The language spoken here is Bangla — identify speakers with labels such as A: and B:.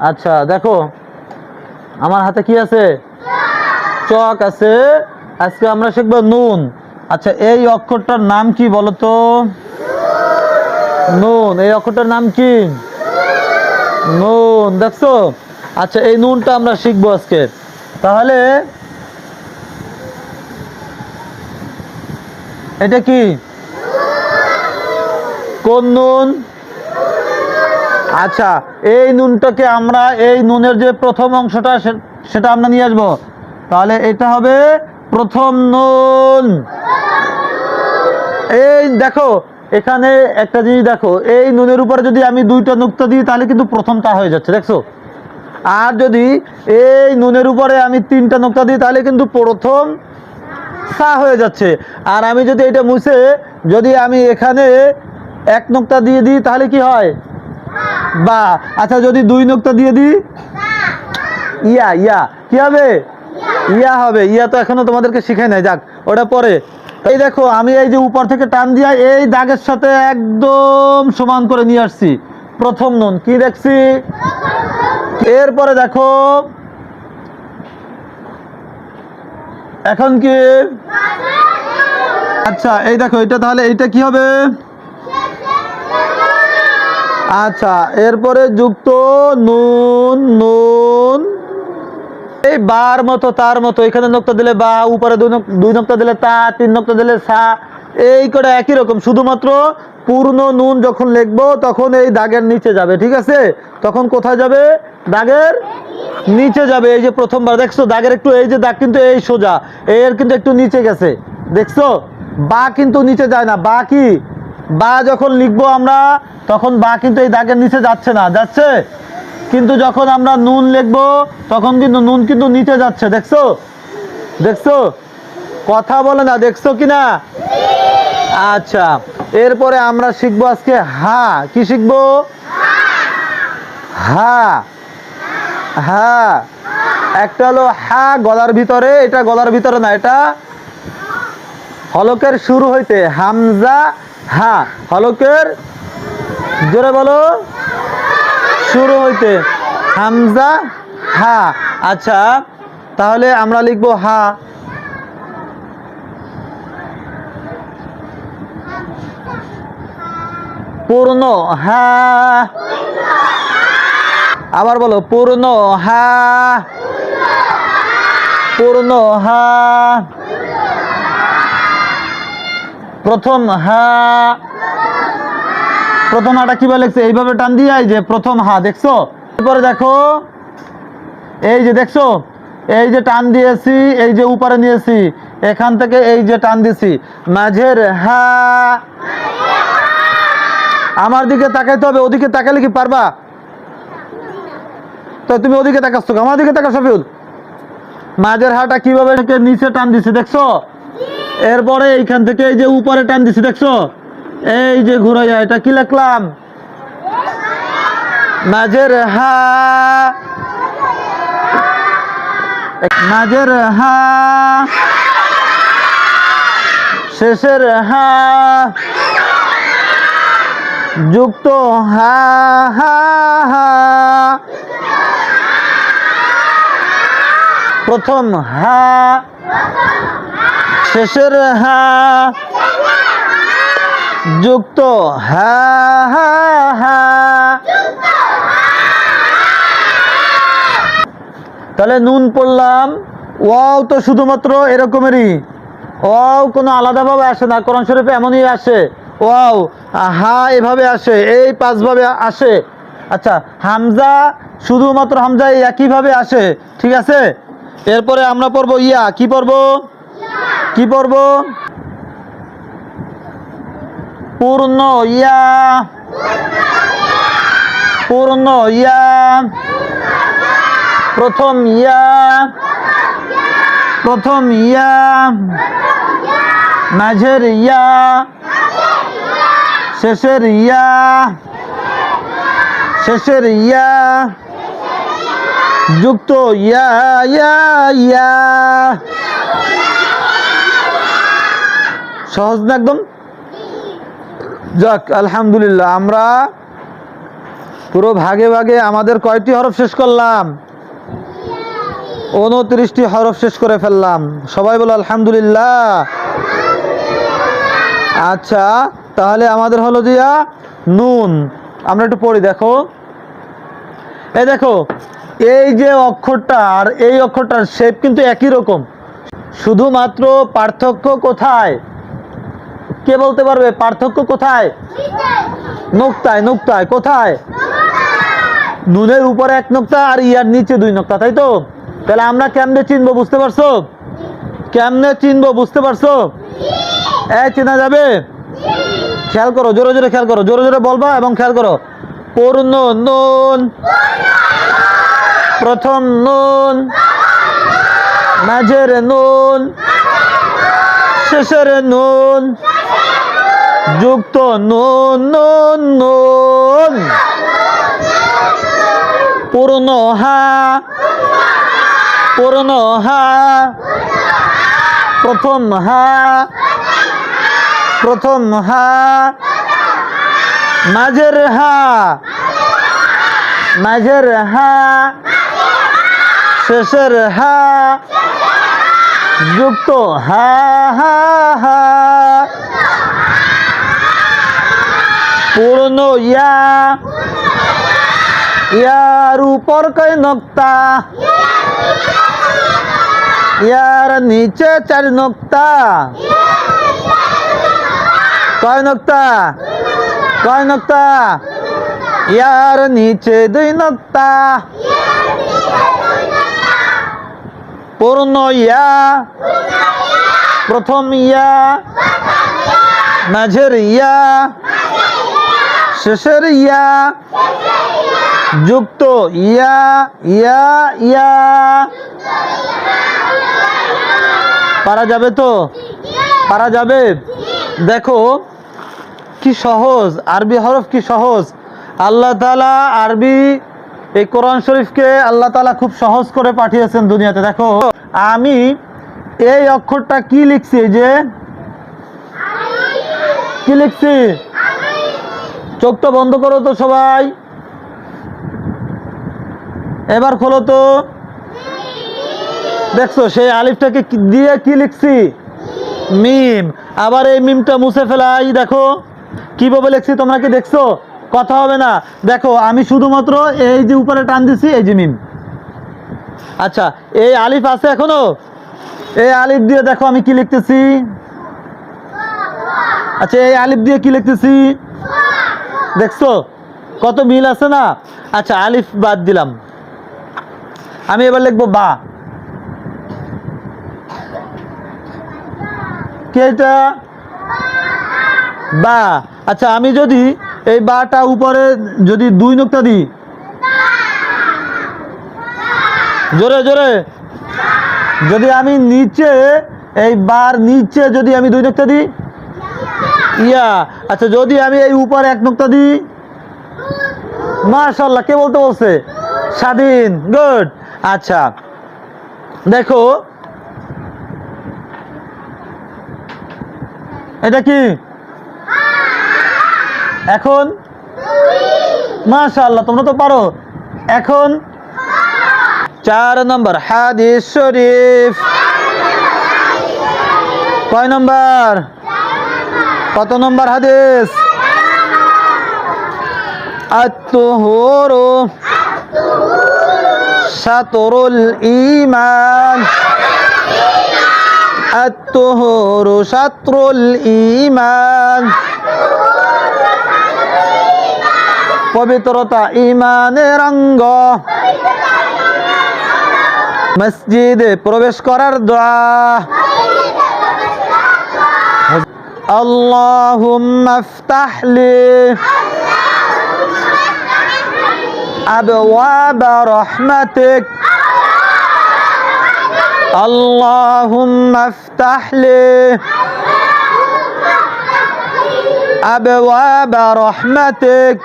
A: আচ্ছা দেখো, আমার হাতে কি আছে? চক আছে। আজকে আমরা শিখব নুন। আচ্ছা এই অক্ষরটার নাম কি বলো তো? নুন, এই অক্ষরটার নাম কি? নুন, দেখছ? আচ্ছা এই নুনটা আমরা শিখব আজকে। তাহলে, এটা কি? কোন নুন? আচ্ছা এই নুনটাকে আমরা, এই নুনের যে প্রথম অংশটা সেটা আমরা নিয়ে আসব। তাহলে এটা হবে প্রথম নুন। এই দেখো, এখানে একটা জিনিস দেখো, এই নুনের উপরে যদি আমি দুইটা নুক্তা দিই, তাহলে কিন্তু প্রথমটা হয়ে যাচ্ছে, দেখছ? আর যদি এই নুনের উপরে আমি তিনটা নুক্তা দিই, তাহলে কিন্তু প্রথম সা হয়ে যাচ্ছে। আর আমি যদি এটা মুছে, যদি আমি এখানে এক নোক্তা দিয়ে দিই, তাহলে কি হয়? বা আচ্ছা যদি দুই নোক্তা দিয়ে দিই? ইয়া ইয়া। কি হবে? ইয়া হবে। ইয়া তো এখনও তোমাদেরকে শিখাই নাই। যাক, ওটা পরে। এই দেখো, আমি এই যে উপর থেকে টান দিয়া এই দাগের সাথে একদম সমান করে নিয়ে আসছি। প্রথম নুন। কি দেখছি? এরপরে দেখো, এখন কি? আচ্ছা এই দেখো, এটা তাহলে এইটা কি হবে? আচ্ছা এরপরে যুক্ত নুন নুন। এই বার মতো, তার মতো, এখানে নোক্তা দিলে বা, উপরে দুই নোক- দুই নোক্তা দিলে তা, তিন নোক্তা দিলে সা, এই করে একই রকম, শুধুমাত্র পূর্ণ নুন যখন লিখব, তখন এই দাগের নিচে যাবে, ঠিক আছে? তখন কোথায় যাবে? দাগের নিচে যাবে, এই যে প্রথমবার, দেখছ? দাগের একটু, এই যে দাগ কিন্তু এই সোজা, এর কিন্তু একটু নিচে গেছে, দেখছ? বা কিন্তু নিচে যায় না, বা কি? বা যখন লিখব আমরা, তখন বা কিন্তু এই দাগের নিচে যাচ্ছে না, যাচ্ছে? কিন্তু যখন আমরা নুন লিখব, তখন কিন্তু নুন কিন্তু নিচে যাচ্ছে, দেখছ? দেখছ? কথা বলে না, দেখছ কি না? আচ্ছা এরপরে আমরা শিখব আজকে হা, কি শিখব? হা। হা। একটা হলো হা গলার ভিতরে, এটা গলার ভিতরে না, এটা হলকের শুরু হইতে, হামজা হা হলকের, জোরে বলো। শুরু হইতে। হামজা হা আচ্ছা তাহলে আমরা লিখব হা। পূর্ণ হা আবার বলো, পূর্ণ হা পূর্ণ হা প্রথম হা, প্রথম হাটা কীভাবে লিখছে? এইভাবে টান দিয়ে যে প্রথম হা, দেখছ? এরপরে দেখো, এই যে দেখছ, এই যে টান দিয়েছি, এই যে উপরে নিয়েছি, এখান থেকে এই যে টান দিয়েছি মাঝের হা, আমার দিকে তাকাইতে হবে, ওদিকে তাকালে কি পারবা? তো তুমি ওদিকে তাকাচ্ছ আমার দিকে তাকা সফিউল মাঝের হাটা কীভাবে নিচে টান দিছি, দেখছ? এরপরে এইখান থেকে এই যে উপরে টান দিছি, দেখছ? এই যে ঘুরাইয়া, এটা কি লিখলাম? মাঝের হা। মাঝের হা। শেষের হা। যুক্ত হা হা হা। প্রথম হা। শেষের হা যুক্ত হা হা তাহলে নুন পড়লাম। ওয়াও তো শুধুমাত্র এরকমেরই। ওয়াও, কোনো আলাদাভাবে আসে না। কোরআন শরীফে এমনই আসে। ওয়াও, হা এভাবে আসে, এই পাঁচভাবে আসে। আচ্ছা হামজা, শুধুমাত্র হামজা একইভাবে আসে, ঠিক আছে? এরপরে আমরা পড়ব ইয়া, কি পড়ব? কি পড়ব? পূর্ণ ইয়া। পূর্ণ ইয়া। প্রথম ইয়া। প্রথম ইয়া। মাঝের ইয়া। শেষের ইয়া। শেষের ইয়া। যুক্ত ইয়া ইয়া ইয়া। সহজ না একদম? যাক, আলহামদুলিল্লাহ, আমরা পুরো ভাগে ভাগে আমাদের কয়টি হরফ শেষ করলাম? উনত্রিশটি হরফ শেষ করে ফেললাম। সবাই বলো আলহামদুলিল্লাহ। আচ্ছা তাহলে আমাদের হলো দিয়া নুন। আমরা একটু পড়ি, দেখো। এই দেখো, এই যে অক্ষরটা আর এই অক্ষরটার শেপ কিন্তু একই রকম। শুধুমাত্র পার্থক্য কোথায়? কে বলতে পারবে? পার্থক্য কোথায়? নোক্তায় নোক্তায়, কোথায়? নুনের উপরে এক নোক্তা আর ইয়ার নিচে দুই নোক্তা, তাই তো? তাহলে আমরা কেমনে চিনবো, বুঝতে পারছ? কেমনে চিনবো, বুঝতে পারছ? এ, চেনা যাবে? খেয়াল করো, জোরে জোরে খেয়াল করো, জোরে জোরে বলবা এবং খেয়াল করো। পূর্ণ নুন। প্রথম নুন। মাঝের নুন। শেষের নুন। যুক্ত নুন নুন পূর্ণ হা পূর্ণ হা। প্রথম হা প্রথম হা। মাঝের হা মাঝের হা। শেষের হা, যুক্ত হা হা হা। পূর্ণ ইয়া। ইয়ার উপর কয় নক্তা? ইয়ার নিচে চার নক্তা। কয় নক্তা? কয় নক্তা? ইয়ার নিচে দুই নক্তা। পূর্ণ ইয়া। প্রথম ইয়া। মাঝের ইয়া। শেষের ইয়া। যুক্ত ইয়া ইয়া ইয়া। পারা যাবে তো? পারা যাবে? দেখো, কি সহজ, আরবি হরফ কি সহজ? আল্লাহ তালা আরবি এই কোরআন শরীফকে আল্লাহ তালা খুব সহজ করে পাঠিয়েছেন দুনিয়াতে। দেখো, আমি এই অক্ষরটা কি লিখছি? যে, কি লিখছি? চোখটা বন্ধ করো তো সবাই। এবার খোলো তো। দেখছ, সেই আলিফটাকে দিয়ে কি লিখছি? মিম। আবার এই মিমটা মুছে ফেলাই, দেখো। কীভাবে লিখছি তোমরা কি দেখছ? কথা হবে না। দেখো, আমি শুধুমাত্র এই যে উপরে টান দিছি, এই যে মিম। আচ্ছা এই আলিফ আছে এখনও? এই আলিফ দিয়ে দেখো আমি কি লিখতেছি। আচ্ছা এই আলিফ দিয়ে কি লিখতেছি? দেখছ? কত মিল আছে না? আচ্ছা আলিফ বাদ দিলাম। আমি এবার লিখব বা। কি এটা? বা। আচ্ছা আমি যদি এই বাটা উপরে যদি দুই নোক্তা দিই। জোরে জোরে। যদি আমি নিচে, এই বার নিচে যদি আমি দুই নোক্তা দিই ইয়া আচ্ছা যদি আমি এই উপরে এক নোক্তা দিই? মাশাল্লাহ কে বলতে বলছে? স্বাধীন গুড আচ্ছা দেখো, এটা কি? এখন? মাশাল্লাহ তোমরা তো পারো। এখন? চার নম্বর, হাদিস শরীফ। কয় নম্বর? কত নম্বর হাদিস? আত্মহর সাতরুল ইমান আত্মহর সাতরুল ইমান পবিত্রতা ইমানের অঙ্গ। মসজিদে প্রবেশ করার দোয়া। اللهم افتح لي أبواب رحمتك. اللهم افتح لي أبواب رحمتك.